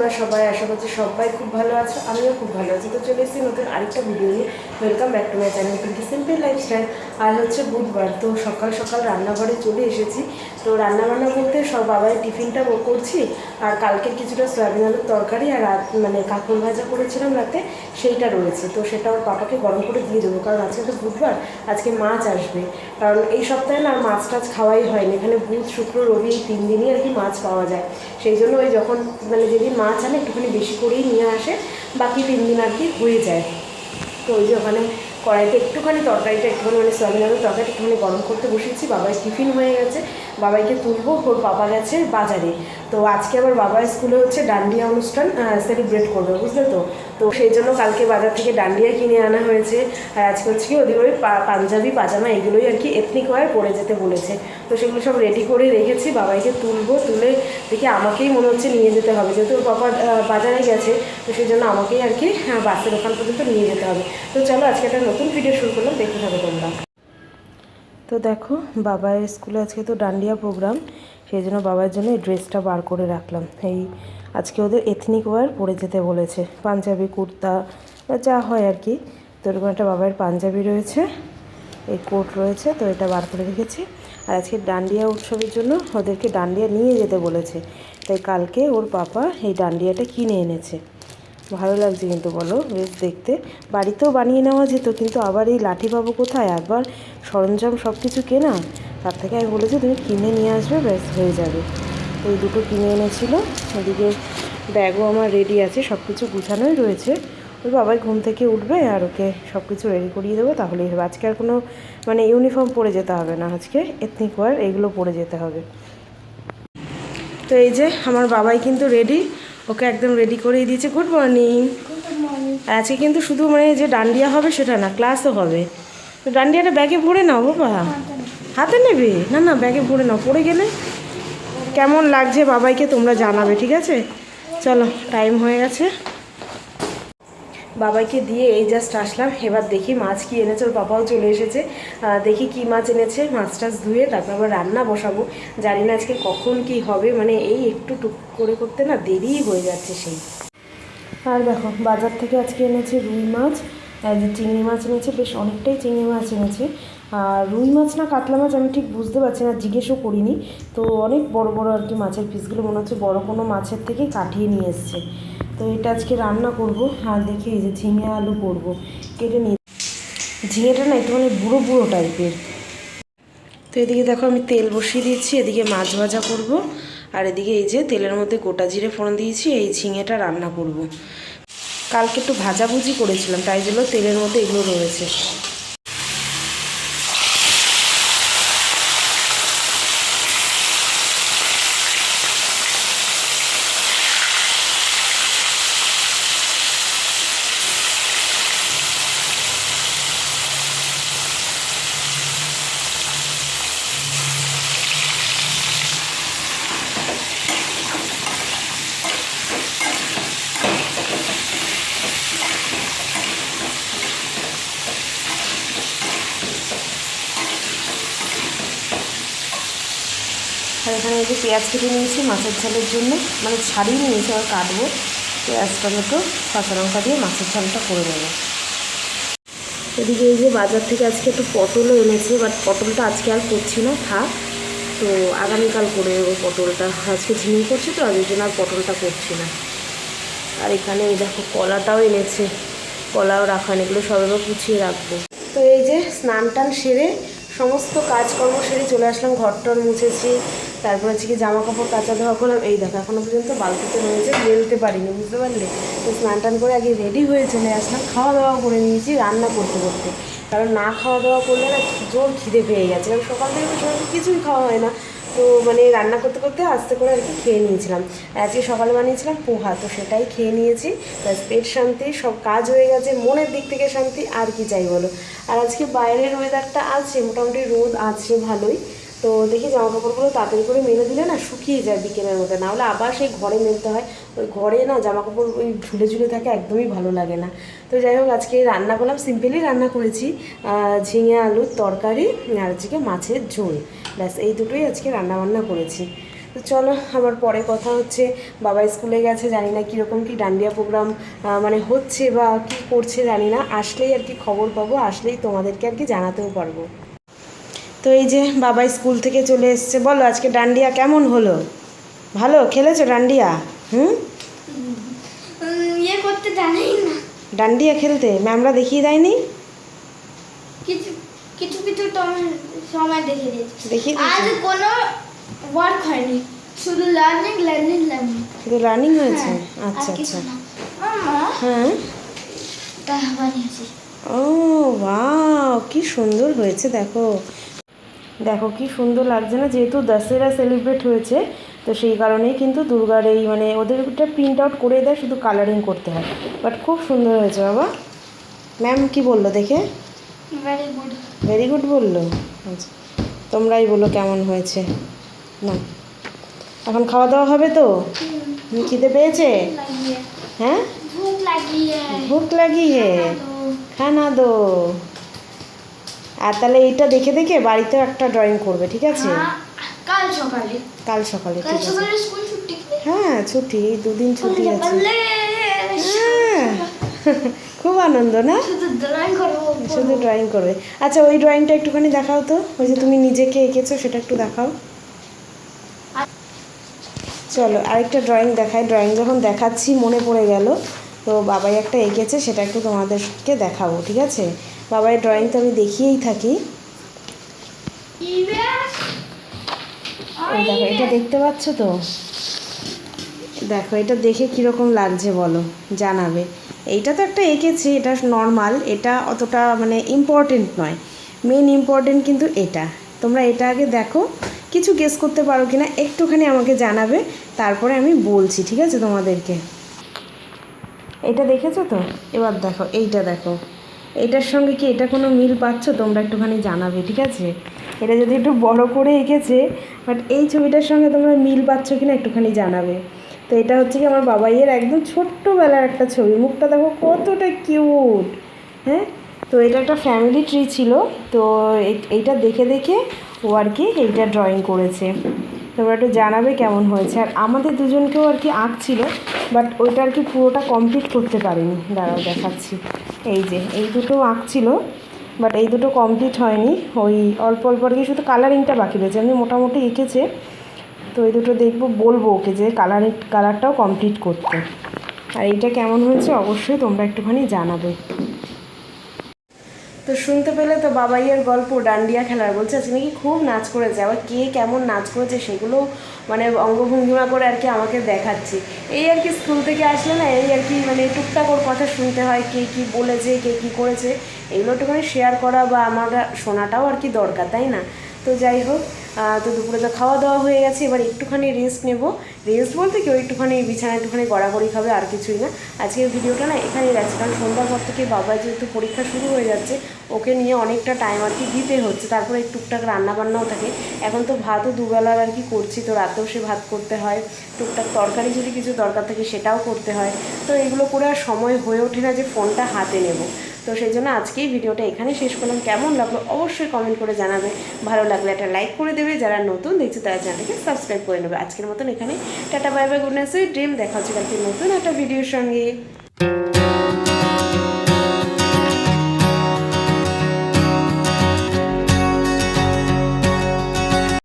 তোমরা সবাই, আশা করছি সবাই খুব ভালো আছো, আমিও খুব ভালো আছি। তো চলে এসেছি নতুন আরেকটা ভিডিও নিয়ে। Welcome back to my channel কিন্তু সিম্পল লাইফস্টাইল আর হচ্ছে বুধবার, তো সকাল সকাল রান্নাঘরে চলে এসেছি। তো রান্নাবান্না বলতে সব বাবাই টিফিনটা করছি। আর কালকের কিছুটা সয়াবিন আলুর তরকারি আর রাত মানে কাকুর ভাজা করেছিলাম রাতে, সেইটা রয়েছে। তো সেটা ওর পাপাকে গরম করে দিয়ে দেবো, কারণ আজকে তো বুধবার, আজকে মাছ আসবে। কারণ এই সপ্তাহে না আর মাছ টাছ খাওয়াই হয়নি। এখানে বুধ, শুক্র, রবি তিন দিনই আর কি মাছ পাওয়া যায়। সেই জন্য ওই যখন মানে যেদিন মাছ আনে, একটুখানি বেশি করেই নিয়ে আসে, বাকি তিন দিন আর কি হয়ে যায়। তো ওই যে ওখানে কড়াইতে একটুখানি তরকারিটা, একটুখানি মানে সয়াবিন আলুর তরকারিটা একটুখানি গরম করতে বসেছি বাবাই টিফিন হয়ে গেছে। বাবাইকে তুলবো ওর বাবা গেছে বাজারে। তো আজকে আবার বাবার স্কুলে হচ্ছে ডান্ডিয়া অনুষ্ঠান সেলিব্রেট করবে, বুঝলে তো? তো সেই জন্য কালকে বাজার থেকে ডান্ডিয়া কিনে আনা হয়েছে। আর আজকে হচ্ছে কি ওদের ওই পাঞ্জাবি পাজামা এগুলোই আর কি এথনিক ওয়ার পরে যেতে বলেছে। তো সেগুলো সব রেডি করে রেখেছি বাবাইকে তুলবো তুলে দেখি আমাকেই মনে হচ্ছে নিয়ে যেতে হবে। যেহেতু ওর বাবা বাজারে গেছে তো সেই জন্য আমাকেই আর কি হ্যাঁ, বাসের ওখান পর্যন্ত নিয়ে যেতে হবে। তো চলো আজকে একটা নতুন ভিডিও শুরু করলাম দেখতে থাকো তোমরা। তো দেখো বাবার স্কুলে আজকে তো ডান্ডিয়া প্রোগ্রাম সেই জন্য বাবার জন্য এই ড্রেসটা বার করে রাখলাম। এই আজকে ওদের এথনিক ওয়ার পরে যেতে বলেছে। পাঞ্জাবি, কুর্তা যা হয় আর কি। তো এরকম একটা বাবার পাঞ্জাবি রয়েছে, এই কোট রয়েছে, তো এটা বার করে রেখেছি। আর আজকে ডান্ডিয়া উৎসবের জন্য ওদেরকে ডান্ডিয়া নিয়ে যেতে বলেছে। তাই কালকে ওর পাপা এই ডান্ডিয়াটা কিনে এনেছে। ভালো লাগছে কিন্তু বলো, বেশ দেখতে। বাড়িতেও বানিয়ে নেওয়া যেত, কিন্তু আবার এই লাঠি পাবো কোথায়? একবার সরঞ্জাম সব কিছু কেনা? তার থেকে আমি বলেছি, তুমি কিনে নিয়ে আসবে, ব্যাস হয়ে যাবে। এই দুটো কিনে এনেছিল। এদিকে ব্যাগও আমার রেডি আছে সব কিছু গুছানোই রয়েছে। ওই বাবাই ঘুম থেকে উঠবে আর ওকে সব কিছু রেডি করিয়ে দেবো তাহলেই হবে। আজকে আর কোনো মানে ইউনিফর্ম পরে যেতে হবে না আজকে এথনিক ওয়ার এগুলো পরে যেতে হবে। তো এই যে আমার বাবাই কিন্তু রেডি ওকে একদম রেডি করেই দিয়েছে। গুড মর্নিং আজকে কিন্তু শুধু মানে যে ডান্ডিয়া হবে সেটা না ক্লাসও হবে। তো ডান্ডিয়াটা ব্যাগে ভরে নাও বাবা। হাতে নেবে। না না ব্যাগে ভরে নাও। পড়ে গেলে কেমন লাগছে বাবাইকে তোমরা জানাবে, ঠিক আছে? চলো টাইম হয়ে গেছে। বাবাইকে দিয়ে এই জাস্ট আসলাম। এবার দেখি মাছ কি এনেছে, ওর বাবাও চলে এসেছে। দেখি কি মাছ এনেছে, মাছ টাছ ধুয়ে তারপর আবার রান্না বসাবো। জানি না আজকে কখন কি হবে মানে এই একটু টুক করে করতে না দেরি হয়ে যাচ্ছে সেই। আর দেখো, বাজার থেকে আজকে এনেছে রুই মাছ। যে চিংড়ি মাছ এনেছে, বেশ অনেকটাই চিংড়ি মাছ এনেছে। আর রুই মাছ না, কাতলা মাছ আমি ঠিক বুঝতে পারছি না, জিজ্ঞেসও করিনি। তো অনেক বড় বড় আর কি মাছের পিসগুলো মনে হচ্ছে বড় কোনো মাছের থেকে কাটিয়ে নিয়ে এসছে। তো এটা আজকে রান্না করব, আর দেখি এই যে ঝিঙে আলু করব, কেটে নিয়ে ঝিঙেটা না একটু মানে বুড়ো বুড়ো টাইপের। তো এদিকে দেখো আমি তেল বসিয়ে দিয়েছি এদিকে মাছ ভাজা করব, আর এদিকে এই যে তেলের মধ্যে গোটা জিরে ফোড়ন দিয়েছি, এই ঝিঙেটা রান্না করব। কালকে একটু ভাজাভুজি করেছিলাম তাই জন্য তেলের মধ্যে এগুলো রয়েছে। আর এখানে এই যে পেঁয়াজ কেটে নিয়েছি মাছের ঝালের জন্য। মানে ছাড়িয়ে নিয়েছি আর কাটবো। পেঁয়াজ, টমেটো, কাঁচা লঙ্কা দিয়ে মাছের ঝালটা করে নেব। এদিকে এই যে বাজার থেকে আজকে একটু পটলও এনেছে বাট পটলটা আজকে আর করছি না, থাক। তো আগামীকাল করে নেব পটলটা। আজকে ঝিঙে করছি তো ওই জন্য আর পটলটা করছি না। আর এখানে এই দেখো কলাটাও এনেছে। কলাও রাখা এগুলো সব গুছিয়ে রাখব। তো এই যে স্নান টান সেরে সমস্ত কাজকর্ম সেরে চলে আসলাম ঘর টর মুছেছি, তারপর হচ্ছে কি জামা কাপড় কাচা ধোয়া করলাম, এই দেখো এখনও পর্যন্ত বালতিতে রয়েছে মেলতে পারিনি, বুঝতে পারলে? তো স্নান টান করে আগে রেডি হয়ে চলে আসলাম খাওয়া দাওয়া করে নিয়েছি, রান্না করতে করতে। কারণ না খাওয়া দাওয়া করলে না জোর খিদে পেয়ে গেছে, কারণ সকাল থেকে সকালে কিছুই খাওয়া হয় না। তো মানে রান্না করতে করতে আস্তে করে আর কি খেয়ে নিয়েছিলাম। আজকে সকালে বানিয়েছিলাম পোহা, তো সেটাই খেয়ে নিয়েছি। ব্যাস, পেট শান্তি, সব কাজ হয়ে গেছে, মনের দিক থেকে শান্তি, আর কি চাই বলো। আর আজকে বাইরের ওয়েদারটা আছে, মোটামুটি রোদ আছে ভালোই। তো দেখি জামা কাপড়গুলো তাড়াতাড়ি করে মেলে দিলে না শুকিয়ে যায় বিকেলের মধ্যে। না হলে আবার সেই ঘরে মেলতে হয়। ওই ঘরে না জামা কাপড় ওই ঝুলে ঝুলে থাকে, একদমই ভালো লাগে না। তো যাই হোক, আজকে রান্না করলাম, সিম্পলি রান্না করেছি। ঝিঙে, আলুর তরকারি আর আজকে মাছের ঝোল। ব্যাস, এই দুটোই আজকে রান্না বান্না করেছি। তো চলো, আমার পরে কথা হচ্ছে। বাবা স্কুলে গেছে, জানি না কীরকম কি ডান্ডিয়া প্রোগ্রাম মানে হচ্ছে বা কি করছে জানি না। আসলেই আর কি খবর পাবো, আসলেই তোমাদেরকে আর কি জানাতেও পারব। তো এই যে বাবা স্কুল থেকে চলে এসছে বলো আজকে ডান্ডিয়া কেমন হলো? ভালো? খেলেছো ডান্ডিয়া? হুম? ইয়ে করতে জানেই না। ডান্ডিয়া খেলতে? ম্যামরা দেখিয়ে দেয়নি? কিছু কিছু কিছু সময় দেখে দিয়েছি দেখিয়ে আজ কোনো ওয়ার্ক হয়নি। শুধু লার্নিং লার্নিং লার্নিং শুধু রানিং হয়েছে? আচ্ছা আচ্ছা। হ্যাঁ? তা বানিয়েছি ও ওয়াও কি সুন্দর হয়েছে দেখো। দেখো কি সুন্দর লাগছে না? যেহেতু দশেরা সেলিব্রেট হয়েছে তো সেই কারণেই কিন্তু দুর্গার এই মানে ওদেরটা প্রিন্ট আউট করে দেয় শুধু কালারিং করতে হয়। বাট খুব সুন্দর হয়েছে বাবা। ম্যাম কি বলল দেখে? ভেরি গুড ভেরি গুড বলল? আচ্ছা তোমরাই বলো কেমন হয়েছে। না। এখন খাওয়া দাওয়া হবে তো? খিদে পেয়েছে? হ্যাঁ? ভুক লাগিয়ে। ভুক লাগি খানা দো আর তাহলে এইটা দেখে দেখে বাড়িতেও একটা ড্রয়িং করবে ঠিক আছে? হ্যাঁ, কাল সকালে। কাল সকালে কাল ঠিক আছে। সকালে স্কুল ছুটি হ্যাঁ ছুটি এই দুদিন ছুটি আছে। হ্যাঁ খুব আনন্দ না? শুধু ড্রয়িং করবে আচ্ছা ওই ড্রয়িংটা একটুখানি দেখাও তো ওই যে তুমি নিজেকে এঁকেছো সেটা একটু দেখাও। চলো আরেকটা ড্রয়িং দেখাই। ড্রয়িং যখন দেখাচ্ছি মনে পড়ে গেল। তো বাবাই একটা এঁকেছে সেটা একটু তোমাদেরকে দেখাবো ঠিক আছে? বাবাই ড্রয়িং তো আমি দেখিয়েই থাকি। দেখো, এটা দেখতে পাচ্ছ তো? দেখো, এটা দেখে কীরকম লাগছে বলো, জানাবে। এইটা তো একটা এঁকেছি, এটা নর্মাল এটা অতটা মানে ইম্পর্টেন্ট নয়। মেন ইম্পর্টেন্ট কিন্তু এটা। তোমরা এটা আগে দেখো, কিছু গেস করতে পারো কি না একটুখানি আমাকে জানাবে, তারপরে আমি বলছি, ঠিক আছে তোমাদেরকে? এটা দেখেছ তো? এবার দেখো, এইটা দেখো। এইটার সঙ্গে কি এটা কোনো মিল পাচ্ছ? তোমরা একটুখানি জানাবে, ঠিক আছে? এটা যদি একটু বড় করে এঁকেছে বাট এই ছবিটার সঙ্গে তোমরা মিল পাচ্ছ কি না একটুখানি জানাবে। তো এটা হচ্ছে কি আমার বাবাইয়ের একদম ছোট্টবেলার একটা ছবি। মুখটা দেখো কতটা কিউট হ্যাঁ? তো এটা একটা ফ্যামিলি ট্রি ছিল, তো এই- এইটা দেখে দেখে ও আর কি এইটা ড্রয়িং করেছে। তোমরা একটু জানাবে কেমন হয়েছে। আর আমাদের দুজনকেও আর কি আঁকছিল বাট ওইটা আর কি পুরোটা কমপ্লিট করতে পারিনি। দাঁড়াও, দেখাচ্ছি। এই যে, এই দুটো আঁকছিল বাট এই দুটো কমপ্লিট হয়নি। ওই অল্প অল্প আর কি শুধু কালারিংটা বাকি রয়েছে। আমি মোটামুটি এঁকেছে, তো এই দুটো দেখব, বলব ওকে যে কালারিং কালারটাও কমপ্লিট করতে। আর এইটা কেমন হয়েছে অবশ্যই তোমরা একটুখানি জানাবে। তো শুনতে পেলে তো বাবাইয়ের গল্প ডান্ডিয়া খেলার বলছে, আজকে নাকি খুব নাচ করেছে, আবার কে কেমন নাচ করেছে সেগুলো মানে অঙ্গভঙ্গিমা করে আর কি আমাকে দেখাচ্ছে। এই আর কি স্কুল থেকে আসলে না, এই আর কি মানে টুকটাক ওর কথা শুনতে হয়, কে কি বলেছে, কে কি করেছে, এগুলো একটুখানি শেয়ার করা বা আমার শোনাটাও আর কি দরকার, তাই না? তো যাই হোক তো দুপুরে তো খাওয়া দাওয়া হয়ে গেছে, এবার একটুখানি রেস্ট নেব। রেস্ট বলতে কেউ একটুখানি বিছানা একটুখানি গড়াগড়ি খাবে, আর কিছুই না। আজকের ভিডিওটা না এখানেই রাখছি, কারণ সন্ধ্যার পর থেকে বাবার যেহেতু পরীক্ষা শুরু হয়ে যাচ্ছে ওকে নিয়ে অনেকটা টাইম আর কি দিতে হচ্ছে। তারপরে টুকটাক রান্নাবান্নাও থাকে। এখন তো ভাতও দুবেলার আর কি করছি, তো রাতেও সে ভাত করতে হয়। টুকটাক তরকারি যদি কিছু দরকার থাকে সেটাও করতে হয়। তো এগুলো করে আর সময় হয়ে ওঠে না যে ফোনটা হাতে নেব। তো সেই জন্য আজকেই ভিডিওটা এখানে শেষ করলাম। কেমন লাগল অবশ্যই কমেন্ট করে জানাবে। ভালো লাগলে একটা লাইক করে দেবে। যারা নতুন দেখছে তারা চ্যানেলকে সাবস্ক্রাইব করে নেবে। আজকের মতন এখানে tata bye bye good night dream দেখা হচ্ছে কালকে নতুন একটা ভিডিওর সঙ্গে।